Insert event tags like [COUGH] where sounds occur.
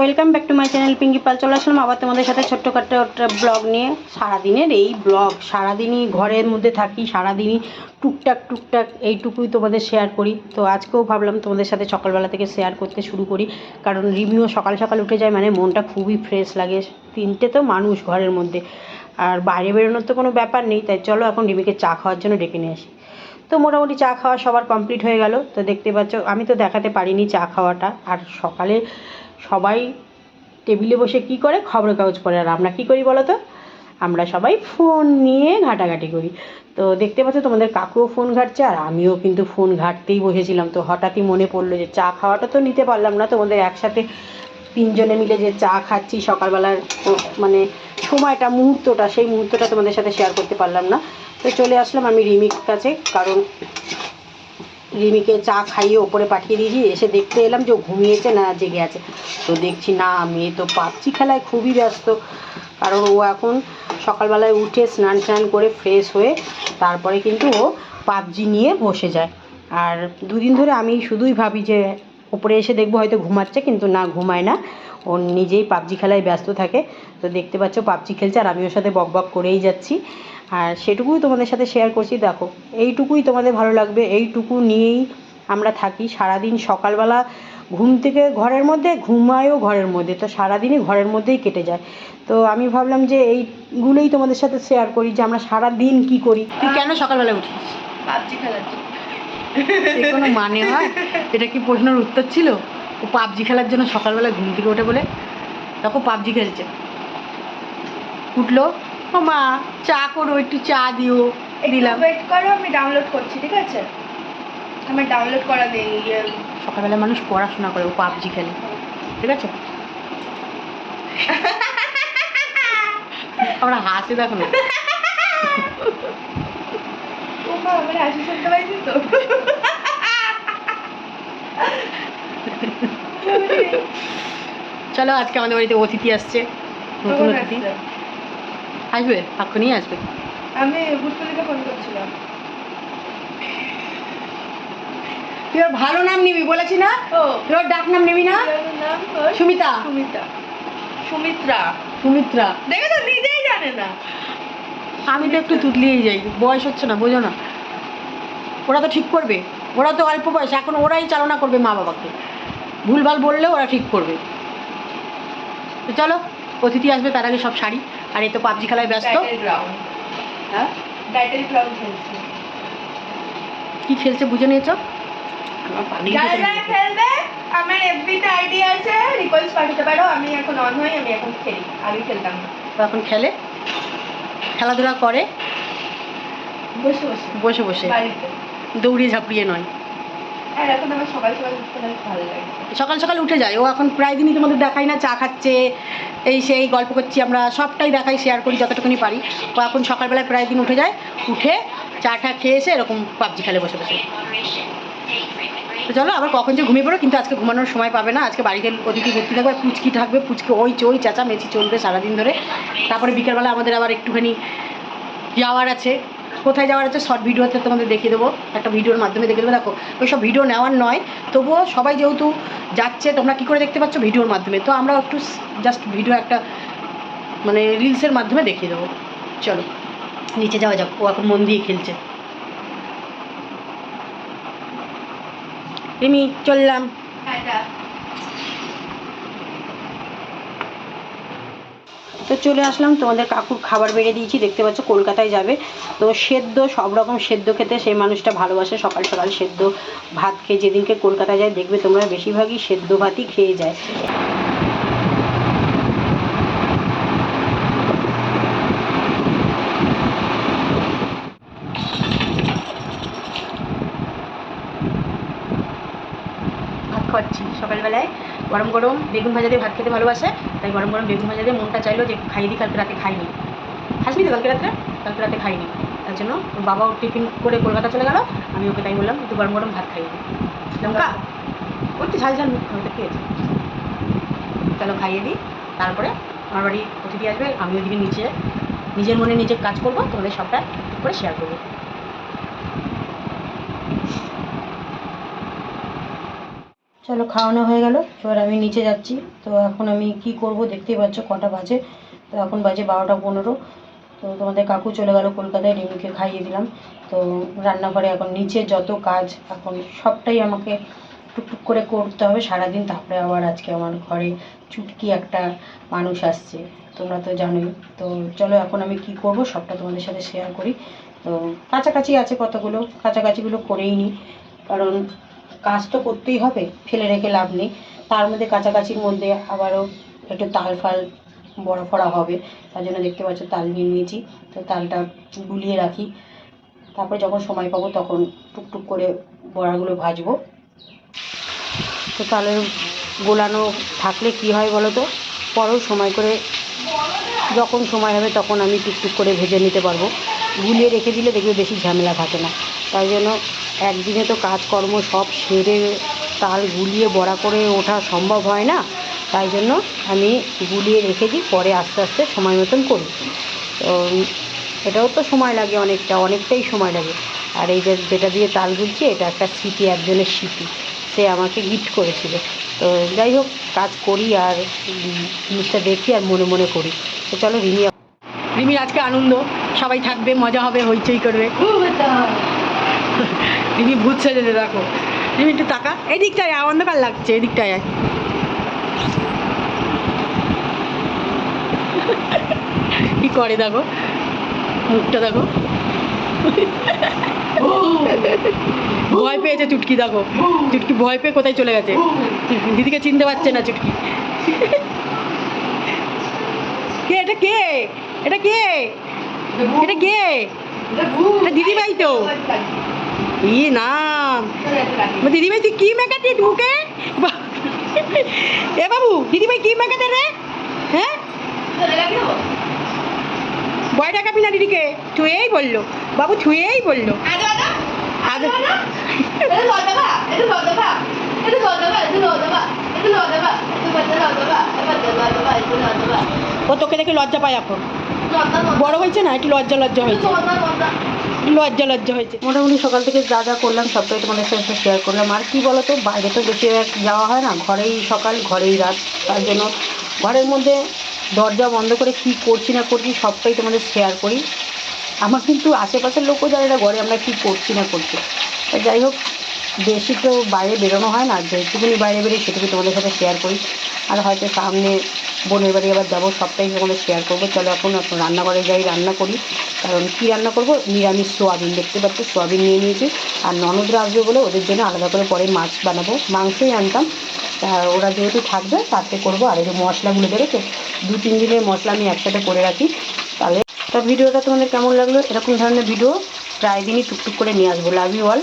Welcome back to my channel Pinki Pal চলে আসলাম আবার তোমাদের সাথে ছোট্টখাট্ট একটা ব্লগ নিয়ে। সারাদিনের এই ব্লগ সারাদিনই ঘরের মধ্যে থাকি, সারাদিনই টুকটাক টুকটাক এইটুকুই তোমাদের শেয়ার করি। তো আজকেও ভাবলাম তোমাদের সাথে সকালবেলা থেকে শেয়ার করতে শুরু করি। কারণ রিমিও সকাল সকাল উঠে যায় মানে মনটা খুবই ফ্রেশ লাগে। তিনটে তো মানুষ ঘরের মধ্যে। আর বাইরে বেরোনোর তো কোনো ব্যাপার নেই, তাই চলো এখন রিমিকে চা খাওয়ার জন্য ডেকে নিয়ে আসি। তো মোটামুটি চা খাওয়া সবার কমপ্লিট হয়ে গেল। তো দেখতে পাচ্ছ, আমি তো দেখাতে পারিনি চা খাওয়াটা। আর সকালে সবাই টেবিলে বসে কি করে? খবরের কাগজ পড়ে। আর আমরা কী করি বলো তো আমরা সবাই ফোন নিয়ে ঘাটাঘাটি করি। তো দেখতে পাচ্ছ তোমাদের কাকুও ফোন ঘাটছে, আর আমিও কিন্তু ফোন ঘাটতেই বসেছিলাম। তো হঠাৎই মনে পড়ল যে চা খাওয়াটা তো নিতে পারলাম না। তোমাদের একসাথে তিনজনে মিলে যে চা খাচ্ছি সকালবেলার মানে সময়টা, মুহূর্তটা, সেই মুহূর্তটা তোমাদের সাথে শেয়ার করতে পারলাম না। তো চলে আসলাম আমি রিমির কাছে, কারণ রিমিকে চা খাইয়ে ওপরে পাঠিয়ে দিয়েছি, এসে দেখতে এলাম যে ঘুমিয়েছে, না জেগে আছে। তো দেখছি, না, মেয়ে তো পাবজি খেলায় খুবই ব্যস্ত। কারণ ও এখন সকালবেলায় উঠে স্নান স্নান করে ফ্রেশ হয়ে তারপরে কিন্তু ও পাবজি নিয়ে বসে যায়। আর দুদিন ধরে আমি শুধুই ভাবি যে ওপরে এসে দেখব হয়তো ঘুমাচ্ছে, কিন্তু না ঘুমায় না। ও নিজেই পাবজি খেলায় ব্যস্ত থাকে। তো দেখতে পাচ্ছ পাবজি খেলছে, আর আমি ওর সাথে বক বক করেই যাচ্ছি। আর সেটুকুই তোমাদের সাথে শেয়ার করছি, দেখো। এইটুকুই তোমাদের ভালো লাগবে, এইটুকু নিয়েই আমরা থাকি সারাদিন সকালবেলা ঘুম থেকে ঘরের মধ্যে, ঘুমায়ও ঘরের মধ্যে। তো সারাদিনই ঘরের মধ্যেই কেটে যায়। তো আমি ভাবলাম যে এইগুলোই তোমাদের সাথে শেয়ার করি যে আমরা সারা দিন কি করি। তুই কেন সকালবেলা উঠিস পাবজি খেলার কোনো মানে হয়? এটা কি প্রশ্নের উত্তর ছিল? ও পাবজি খেলার জন্য সকালবেলা ঘুম থেকে ওঠে বলে দেখো পাবজি খেলছে। উঠল ও মা চা করো একটু চা দিও। দিলাম। ওয়েট করো আমি ডাউনলোড করছি ঠিক আছে? আমার ডাউনলোড করা নেই ইয়ে, সকালবেলা মানুষ পড়াশোনা করে ও পাবজি খেলে ঠিক আছে? [LAUGHS] আমরা হাসি দেখো না [LAUGHS] মা আমার হাসি শুনতে পাইছি তো? চলো আজকে আমাদের বাড়িতে অতিথি আসছে নতুন অতিথি? আসবে এক্ষুনি আসবে। আমি ভুটপুলিকে ফোন করছিলাম। তুই ওর ভালো নাম নিবি বলেছি না? ওর ডাক নাম নিবি না? সুমিতা। সুমিতা। সুমিত্রা। সুমিত্রা। দেখে তো নিজেই জানে না। আমি তো একটু তুতলিয়েই যাই বয়স হচ্ছে না বোঝো না। ওরা তো ঠিক করবে। ওরা তো অল্প বয়স এখন ওরাই চালনা করবে মা বাবাকে। ভুলভাল বললেও ওরা ঠিক করবে। তো চলো অতিথি আসবে তার আগে সব শাড়ি। আর এই তো পাবজি খেলায় ব্যস্ত। হ্যাঁ? কি খেলছে বুঝে নিয়েছো? আমার পানি যারা যারা খেলবে আমার এফবিতে আইডি আছে রিকোয়েস্ট পাঠাতে পারো। আমি এখন অন হই আমি এখন খেলি। আগে খেলতাম। না এখন খেলে? খেলাধুলা করে? বসে বসে। বসে বসে। বাড়িতে। দৌড়িয়ে ঝাঁপিয়ে নয়। সকাল সকাল উঠে যায়। ও এখন প্রায় দিনই তোমাদের দেখাই না চা খাচ্ছে এই সেই গল্প করছি আমরা সবটাই দেখাই শেয়ার করি যতটুকুনি পারি। ও এখন সকালবেলায় প্রায় দিন উঠে যায় উঠে চা টা খেয়ে এসে এরকম পাবজি খেলে বসে বসে। তো চলো আবার কখন যে ঘুমিয়ে পড়ো কিন্তু আজকে ঘুমানোর সময় পাবে না। আজকে বাড়িতে অতিথি ভর্তি থাকবে পুচকি থাকবে পুচকি ওই চই চাচা মেচি চলবে সারাদিন ধরে। তারপরে বিকেলবেলা আমাদের আবার একটুখানি যাওয়ার আছে। কোথায় যাওয়ার আছে শর্ট ভিডিওতে তোমাদের দেখিয়ে দেবো। একটা ভিডিওর মাধ্যমে দেখে দেবো। দেখো ওই সব ভিডিও নেওয়ার নয়। তবুও সবাই যেহেতু যাচ্ছে, তোমরা কী করে দেখতে পাচ্ছ? ভিডিওর মাধ্যমে। তো আমরা একটু জাস্ট ভিডিও একটা মানে রিলসের মাধ্যমে দেখিয়ে দেবো। চলো, নিচে যাওয়া যাক। ও এখন মন দিয়ে খেলছে। রিমি চললাম। তো চলে আসলাম, তোমাদের কাকুর খাবার বেড়ে দিয়েছি, দেখতে পাচ্ছ কলকাতায় যাবে। তো সেদ্ধ, সব রকম সেদ্ধ খেতে সেই মানুষটা ভালোবাসে, সকাল সকাল সেদ্ধ ভাত খেয়ে যেদিনকে কলকাতায় যায়, দেখবে তোমরা বেশিরভাগই সেদ্ধ ভাতই খেয়ে যায়। সকালবেলায়। গরম গরম, বেগুন ভাজা দিয়ে ভাত খেতে ভালোবাসে। তাই গরম গরম বেগুন ভাজা দিয়ে মনটা চাইলো যে খাইয়ে দিই কালকে রাতে খাইনি। খাসনি তো কালকে রাত্রে? কালকে রাতে খাইনি। তার জন্য ওর বাবাও টিফিন করে কলকাতা চলে গেল আমি ওকে তাই বললাম একটু গরম গরম ভাত খাইয়ে দিই লঙ্কা? ওই তো ঝাল ঝাল হয়তো খেয়েছে। চলো খাইয়ে দিই তারপরে আমার বাড়ি অতিথি আসবে আমি ওইদিকে নিচে নিজের মনে নিজে কাজ করব তোমাদের সবটা করে শেয়ার করব। চলো খাওয়ানো হয়ে গেল। এবার আমি নিচে যাচ্ছি। তো এখন আমি কি করব দেখতেই পাচ্ছ, কটা বাজে। তো এখন বাজে বারোটা পনেরো। তো তোমাদের কাকু চলে গেল কলকাতায়, রিমিকে খাইয়ে দিলাম। তো রান্নাঘরে এখন নিচে যত কাজ, এখন সবটাই আমাকে টুকটুক করে করতে হবে। সারাদিন তারপরে আবার আজকে আমার ঘরে চুটকি একটা মানুষ আসছে। তোমরা তো জানোই। তো চলো এখন আমি কি করব সবটা তোমাদের সাথে শেয়ার করি। তো কাছাকাছি আছে কতগুলো? কাছাকাছিগুলো করেই নিই কারণ কাজ তো করতেই হবে, ফেলে রেখে লাভ নেই। তার মধ্যে কাছাকাছির মধ্যে আবারও একটু তাল ফাল বড়া ফড়া হবে, তার জন্য দেখতে পাচ্ছ তাল নিয়ে নিয়েছি। তো তালটা গুলিয়ে রাখি। তারপরে যখন সময় পাবো তখন টুকটুক করে বড়াগুলো ভাজবো। তো তালের গোলানো থাকলে কি হয় বলো তো? পরেও সময় করে, যখন সময় হবে তখন আমি টুকটুক করে ভেজে নিতে পারব। গুলিয়ে রেখে দিলে দেখবে বেশি ঝামেলা থাকে না। তাই জন্য একদিনে তো কাজকর্ম সব সেরে তাল গুলিয়ে বড়া করে ওঠা সম্ভব হয় না। তাই জন্য আমি গুলিয়ে রেখে দিই পরে আস্তে আস্তে সময় মতন করি। তো এটাও তো সময় লাগে অনেকটা অনেকটাই সময় লাগে। আর এই যে যেটা দিয়ে তাল গুলছি এটা একটা স্মৃতি একজনের স্মৃতি। সে আমাকে গিফট করেছিল। তো যাই হোক কাজ করি আর জিনিসটা দেখি আর মনে মনে করি। তো চলো রিমি রিমির আজকে আনন্দ। সবাই থাকবে মজা হবে হইচই করবে। রিমি ভূত সেজেছে দেখো। রিমি একটু তাকা। এই দিকটায় অন্ধকার লাগছে এই দিকটায় আয়। কি করে, দেখো? মুখটা দেখো। ভয় পেয়েছে চুটকি, দেখো। চুটকি ভয় পেয়ে কোথায় চলে গেছে? দিদিকে চিনতে পারছে না চুটকি। কে, এটা কে? এটা কে? এটা কে? দিদিভাই তো। ই নাম? দিদিভাই, তুই কি মেকাতিস মুখে এ বাবু, দিদিভাই, কি মেকাতে রে? হ্যাঁ? ভয় দেখাবি না দিদিকে ছুঁয়েই বলল। বাবু ছুঁয়েই বলল। ও তোকে দেখে লজ্জা পায় এখন। বড় হয়েছে না? একটু লজ্জা লজ্জা হয়েছে। লজ্জা লজ্জা হয়েছে। মোটামুটি সকাল থেকে যা যা করলাম সবটাই তোমাদের সাথে শেয়ার করলাম। আর কি বলো তো বাইরে তো বেশি যাওয়া হয় না। ঘরেই সকাল, ঘরেই রাত। তার জন্য ঘরের মধ্যে দরজা বন্ধ করে কি করছি না করছি, সবটাই তোমাদের শেয়ার করি। আমার কিন্তু আশেপাশের লোকও জানে না ঘরে আমরা কী করছি না করছি। যাই হোক, বেশি তো বাইরে বেরোনো হয় না। যেটুকুনি বাইরে বেরোই সেটুকু তোমাদের সাথে শেয়ার করি। আর হয়তো সামনে বোনের বাড়ি আবার যাব, সবটাই তোমাদের শেয়ার করব। চলো এখন এখন রান্নাঘরে যাই, রান্না করি। কারণ কী রান্না করব? নিরামিষ সোয়াবিন। দেখতে পাচ্ছি, সোয়াবিন নিয়ে নিয়েছি। আর ননদরা আসবে বলে ওদের জন্য আলাদা করে পরে মাছ বানাবো। মাংসই আনতাম। ওরা যেহেতু থাকবে, তাতে করব। আর এই মশলাগুলো দেখেছ দু, তিন দিনের মশলা আমি একসাথে করে রাখি। তাহলে তা ভিডিওটা তোমাদের কেমন লাগল? এরকম ধরনের ভিডিও প্রায় দিনই টুকটুক করে নিয়ে আসব। Love you all